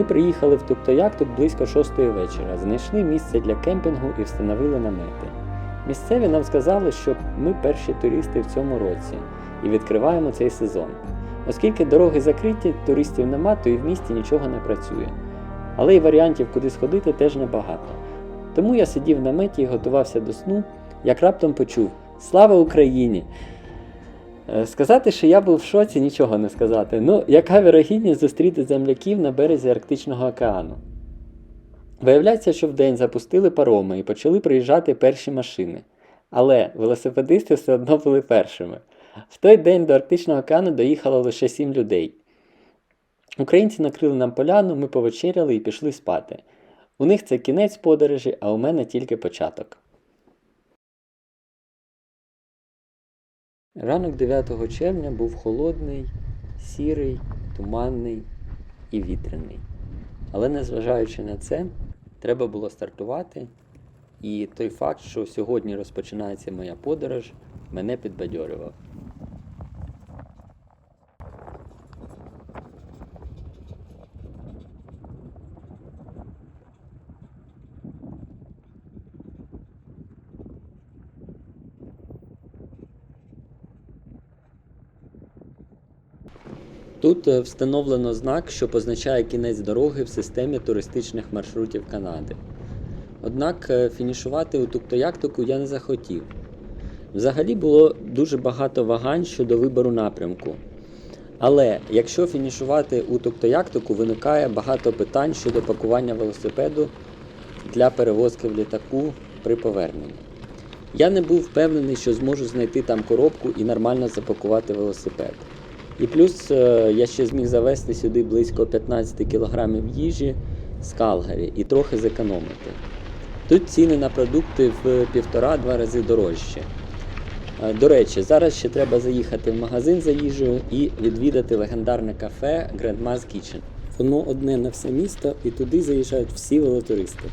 Ми приїхали в Туктояктук близько 6 вечора, знайшли місце для кемпінгу і встановили намети. Місцеві нам сказали, що ми перші туристи в цьому році і відкриваємо цей сезон. Оскільки дороги закриті, туристів нема, то і в місті нічого не працює. Але й варіантів, куди сходити, теж небагато. Тому я сидів в наметі і готувався до сну, як раптом почув Слава Україні! Е, Сказати, що я був в шоці, нічого не сказати. Ну, яка вірогідність зустріти земляків на березі Арктичного океану? Виявляється, що вдень запустили пароми і почали приїжджати перші машини. Але велосипедисти все одно були першими. В той день до Арктичного океану доїхало лише сім людей. Українці накрили нам поляну, ми повечеряли і пішли спати. У них це кінець подорожі, а у мене тільки початок. Ранок 9 червня був холодний, сірий, туманний і вітряний. Але незважаючи на це, треба було стартувати. І той факт, що сьогодні розпочинається моя подорож, мене підбадьорював. Тут е, встановлено знак, що позначає кінець дороги в системі туристичних маршрутів Канади. Однак е, фінішувати у Туктояктуку я не захотів. Взагалі було дуже багато вагань щодо вибору напрямку. Але якщо фінішувати у Туктояктуку, виникає багато питань щодо пакування велосипеду для перевозки в літаку при поверненні. Я не був впевнений, що зможу знайти там коробку і нормально запакувати велосипед. І плюс е, я ще зміг завести сюди близько 15 кг їжі з Калгарі і трохи зекономити. Тут ціни на продукти в півтора-два рази дорожче. До речі, зараз ще треба заїхати в магазин за їжею і відвідати легендарне кафе Grandma's Kitchen. Воно одне на все місто і туди заїжджають всі велотуристи.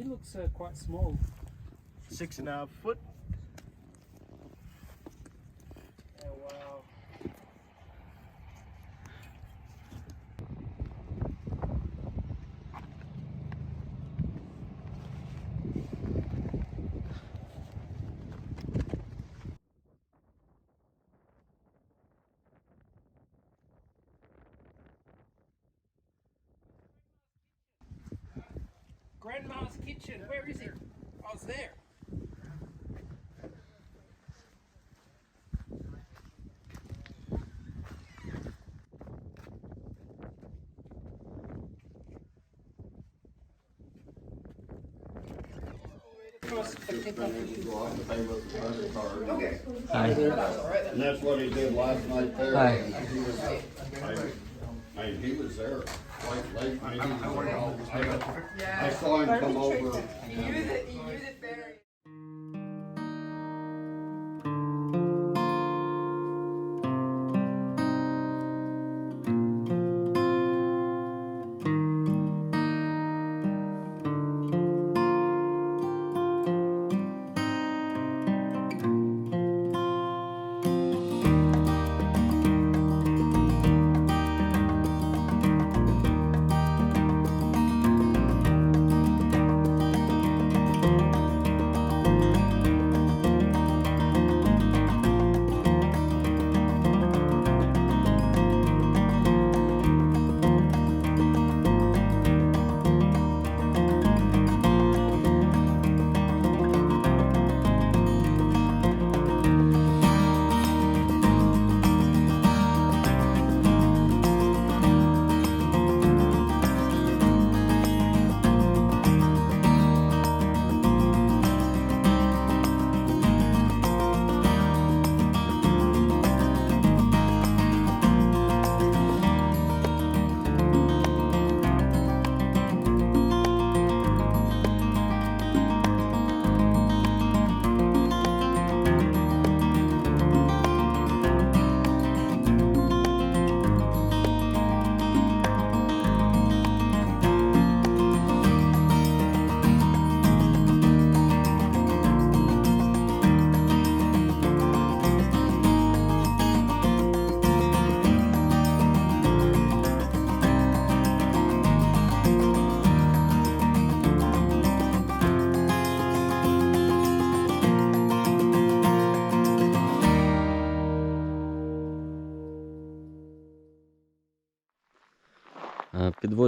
He looks uh, quite small. six and a half foot. Grandma's kitchen. Where is it? I was there. Okay. Hi. And that's what he did last night there. Hi. He was, I, I, he was there I, I, I, I saw him come over.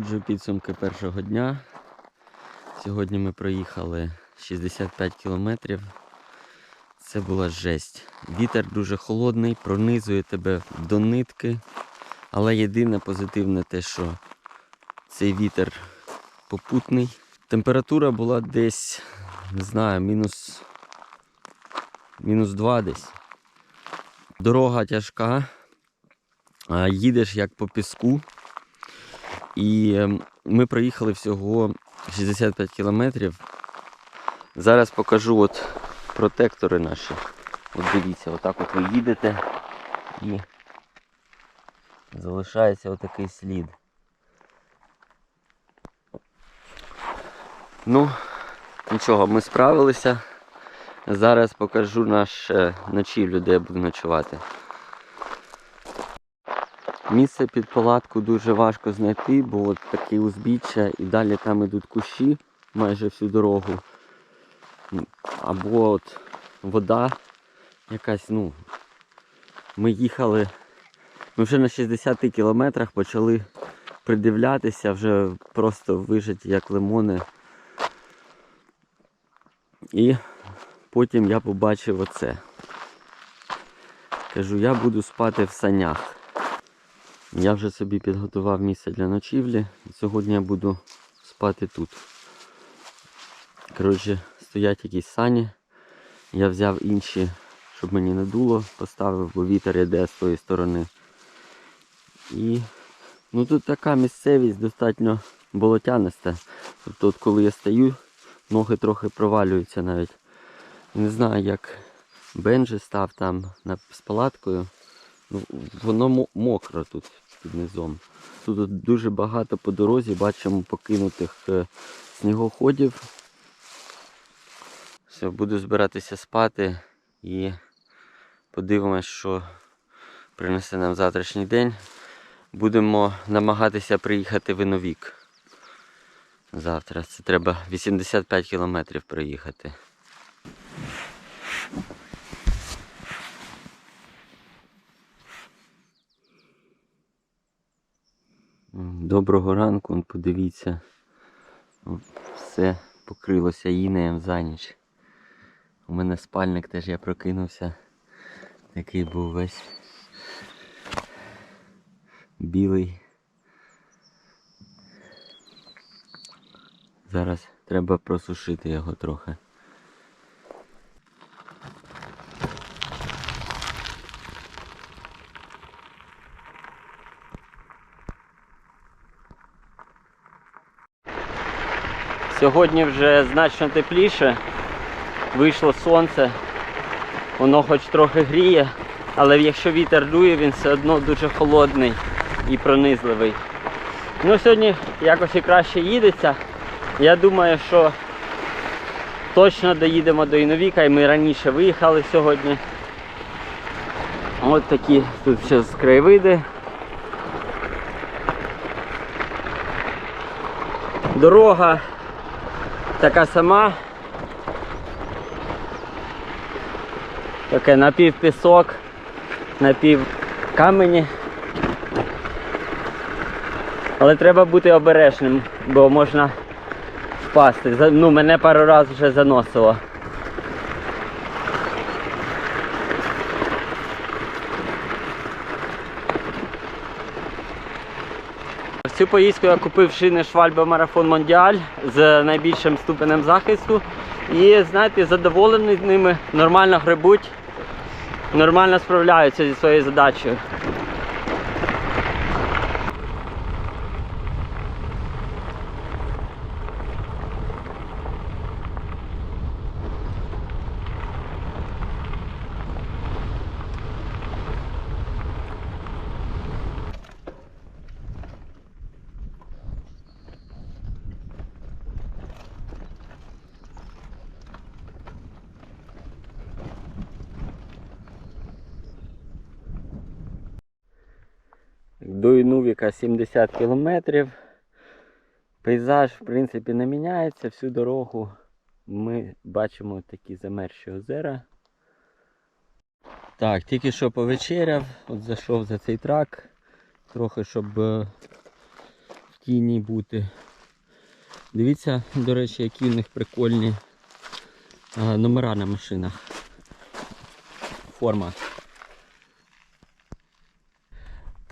Підводжу підсумки першого дня. Сьогодні ми проїхали 65 кілометрів. Це була жесть. Вітер дуже холодний, пронизує тебе до нитки. Але єдине позитивне те, що цей вітер попутний. Температура була десь, не знаю, мінус, мінус 2 десь. Дорога тяжка, їдеш як по піску. І ем, ми проїхали всього 65 кілометрів. Зараз покажу от протектори наші. От дивіться, отак от ви їдете і залишається отакий слід. Ну, нічого, ми справилися. Зараз покажу наш е, ночівлю, де я буду ночувати. Місце під палатку дуже важко знайти, бо от такі узбіччя і далі там ідуть кущі майже всю дорогу. Або от вода якась, ну. Ми їхали, ми вже на 60 кілометрах почали придивлятися, вже просто вижаті як лимони. І потім я побачив оце. Кажу, я буду спати в санях. Я вже собі підготував місце для ночівлі. Сьогодні я буду спати тут. Коротше, стоять якісь сані. Я взяв інші, щоб мені не дуло, поставив, бо вітер йде з тої сторони. І ну тут така місцевість достатньо болотяниста. Тобто от коли я стою, ноги трохи провалюються навіть. Не знаю, як Бенджи став там з палаткою. Ну, воно мо- мокро тут під. Тут дуже багато по дорозі бачимо покинутих е, снігоходів. Все, буду збиратися спати і подивимось, що принесе нам завтрашній день. Будемо намагатися приїхати в Іновік. Завтра. Це треба 85 кілометрів проїхати. Доброго ранку, подивіться. Все покрилося інеєм за ніч. У мене спальник теж я прокинувся. Такий був весь білий. Зараз треба просушити його трохи. Сьогодні вже значно тепліше. Вийшло сонце. Воно хоч трохи гріє, але якщо вітер дує, він все одно дуже холодний і пронизливий. Ну сьогодні якось і краще їдеться. Я думаю, що точно доїдемо до Іновіка і ми раніше виїхали сьогодні. От такі тут зараз краєвиди. Дорога така сама. Таке напів пісок, напів камені. Але треба бути обережним, бо можна впасти. Ну, мене пару разів вже заносило. Цю поїздку я купив шини Швальба Марафон Мондіаль з найбільшим ступенем захисту. І знаєте, задоволений ними, нормально грибуть, нормально справляються зі своєю задачею. До Інувіка 70 кілометрів. Пейзаж, в принципі, не міняється всю дорогу. Ми бачимо такі замерзші озера. Так, тільки що повечеряв, от зайшов за цей трак, трохи щоб е, постійній бути. Дивіться, до речі, які у них прикольні номера на машинах. Форма.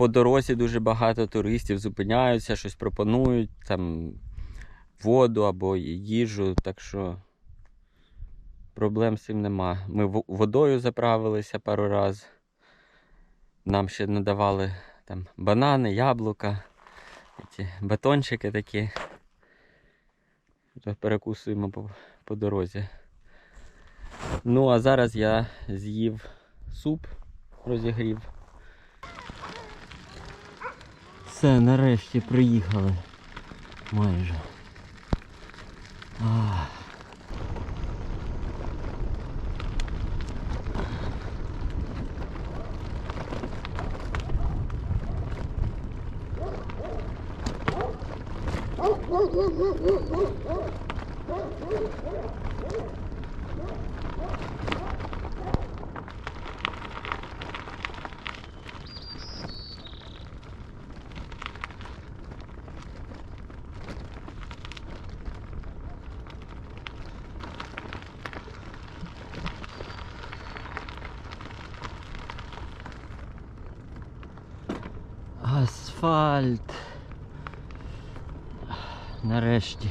По дорозі дуже багато туристів зупиняються, щось пропонують, там воду або їжу, так що проблем з цим нема. Ми водою заправилися пару разів. Нам ще надавали там банани, яблука, ці батончики такі. Перекусуємо по, по дорозі. Ну, а зараз я з'їв суп, розігрів. Все, нарешті приїхали. Майже. Ах. Асфальт. Нарешті.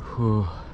Фух.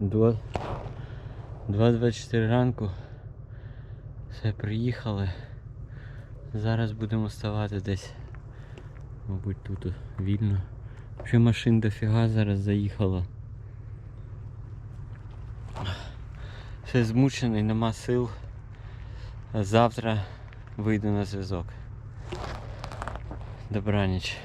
2.24 ранку. Все, приїхали. Зараз будемо ставати десь. Мабуть, тут вільно. Вже машин дофіга зараз заїхало. Все змучений, нема сил. Завтра вийду на зв'язок. Добраніч.